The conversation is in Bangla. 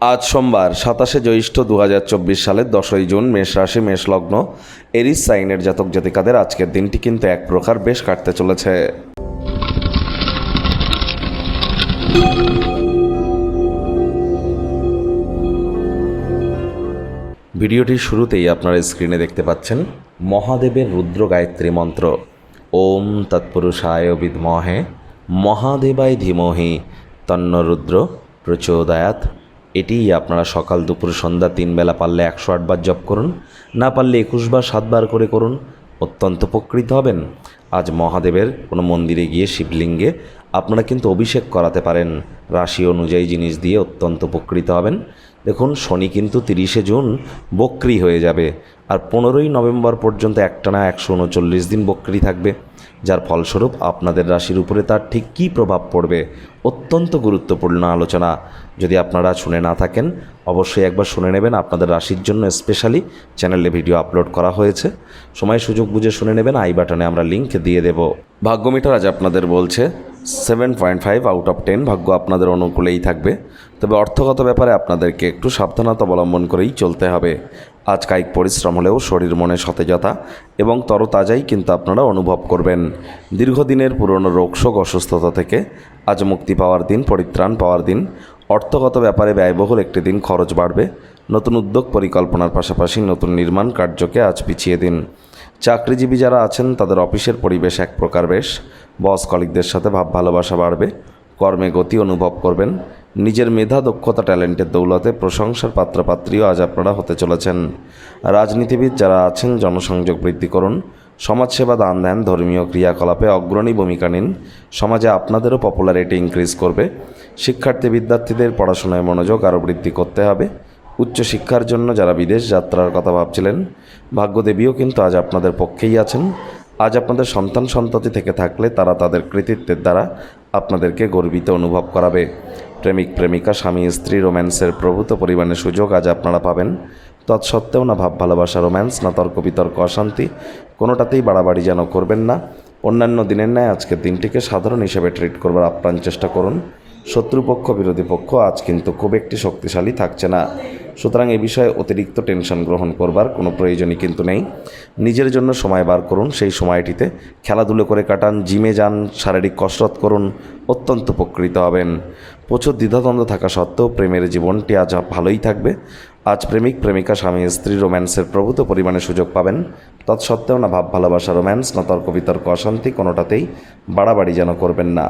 আজ সোমবার, সাতাশে জ্যৈষ্ঠ দু হাজার চব্বিশ সালের দশই জুন, মেষ রাশি, মেষ লগ্ন, এরিস সাইনের জাতক জাতিকাদের আজকের দিনটি কিন্তু এক প্রকার বেশ কাটতে চলেছে। ভিডিওটির শুরুতেই আপনারা স্ক্রিনে দেখতে পাচ্ছেন মহাদেবের রুদ্র গায়ত্রী মন্ত্র। ওম তৎপুরুষায় বিদ্মহে, মহাদেবায় ধীমহি তন্ন রুদ্র প্রচোদয়াত এটিই আপনারা সকাল, দুপুর, সন্ধ্যা, তিন বেলা পারলে একশো আটবার জপ করুন। না পারলে একুশ বার সাতবার করে করুন। অত্যন্ত উপকৃত হবেন। আজ মহাদেবের কোনো মন্দিরে গিয়ে শিবলিঙ্গে আপনারা কিন্তু অভিষেক করাতে পারেন। রাশি অনুযায়ী জিনিস দিয়ে অত্যন্ত উপকৃত হবেন। দেখুন, শনি কিন্তু তিরিশে জুন বক্রি হয়ে যাবে। আর পনেরোই নভেম্বর পর্যন্ত একটানা একশো উনচল্লিশ দিন বক্রি থাকবে, যার ফলস্বরূপ আপনাদের রাশির উপরে তার ঠিক কী প্রভাব পড়বে অত্যন্ত গুরুত্বপূর্ণ আলোচনা। যদি আপনারা শুনে না থাকেন, অবশ্যই একবার শুনে নেবেন, আপনাদের রাশির জন্য স্পেশালি চ্যানেলে ভিডিও আপলোড করা হয়েছে। সময় সুযোগ বুঝে শুনে নেবেন, আই বাটনে আমরা লিঙ্ক দিয়ে দেব। ভাগ্যমিটার আজ আপনাদের বলছে seven point five out of ten ভাগ্য আপনাদের অনুকূলেই থাকবে। তবে অর্থগত ব্যাপারে আপনাদেরকে একটু সাবধানতা অবলম্বন করেই চলতে হবে। আজ কায়িক পরিশ্রম হলেও শরীর মনে সতেজতা এবং তরতাজাই কিন্তু আপনারা অনুভব করবেন। দীর্ঘদিনের পুরনো রোগশোক অসুস্থতা থেকে আজ মুক্তি পাওয়ার দিন, পরিত্রাণ পাওয়ার দিন। অর্থগত ব্যাপারে ব্যয়বহুল একটি দিন খরচ বাড়বে। নতুন উদ্যোগ পরিকল্পনার পাশাপাশি নতুন নির্মাণ কার্যকে আজ পিছিয়ে দিন। চাকরিজীবী যারা আছেন, তাদের অফিসের পরিবেশ এক প্রকার বেশ। বস কলিকদের সাথে ভাব ভালোবাসা বাড়বে। কর্মে গতি অনুভব করবেন। নিজের মেধা, দক্ষতা, ট্যালেন্টের দৌলতে প্রশংসার পাত্রপাত্রীও আজ আপনারা হতে চলেছেন। রাজনীতিবিদ যারা আছেন, জনসংযোগ বৃদ্ধি করুন, সমাজসেবা দান দেন, ধর্মীয় ক্রিয়াকলাপে অগ্রণী ভূমিকা নিন, সমাজে আপনাদেরও পপুলারিটি ইনক্রিজ করবে, শিক্ষার্থী বিদ্যার্থীদের পড়াশোনায় মনোযোগ আরও বৃদ্ধি করতে হবে, উচ্চশিক্ষার জন্য যারা বিদেশ যাত্রার কথা ভাবছিলেন, ভাগ্যদেবীও কিন্তু আজ আপনাদের পক্ষেই আছেন। আজ আপনাদের সন্তান সন্ততি থেকে থাকলে তারা তাদের কৃতিত্বের দ্বারা আপনাদেরকে গর্বিত অনুভব করাবে। প্রেমিক প্রেমিকা, স্বামী, স্ত্রী, রোম্যান্সের প্রভূত পরিমাণে সুযোগ আজ আপনারা পাবেন। তৎসত্ত্বেও না ভাব, ভালোবাসা, রোম্যান্স, না তর্ক, বিতর্ক, অশান্তি, কোনোটাতেই বাড়াবাড়ি যেন করবেন না। অন্যান্য দিনের ন্যায় আজকের দিনটিকে সাধারণ হিসেবে ট্রিট করবার আপ্রাণ চেষ্টা করুন। শত্রুপক্ষ, বিরোধী পক্ষ আজ কিন্তু খুব একটি শক্তিশালী থাকছে না। সুতরাং এ বিষয়ে অতিরিক্ত টেনশন গ্রহণ করবার কোনো প্রয়োজনই কিন্তু নেই। নিজের জন্য সময় বার করুন, সেই সময়টিতে খেলাধুলো করে কাটান, জিমে যান, শারীরিক কসরত করুন, অত্যন্ত উপকৃত হবেন। প্রচুর দ্বিধাদ্বন্দ্ব থাকা সত্ত্বেও প্রেমের জীবনটি আজ ভালোই থাকবে। আজ প্রেমিক, প্রেমিকা, স্বামী, স্ত্রী, রোম্যান্সের প্রভূত পরিমাণে সুযোগ পাবেন। তৎসত্ত্বেও না ভাব, ভালোবাসা, রোম্যান্স, না তর্ক বিতর্ক অশান্তি কোনোটাতেই বাড়াবাড়ি যেন করবেন না।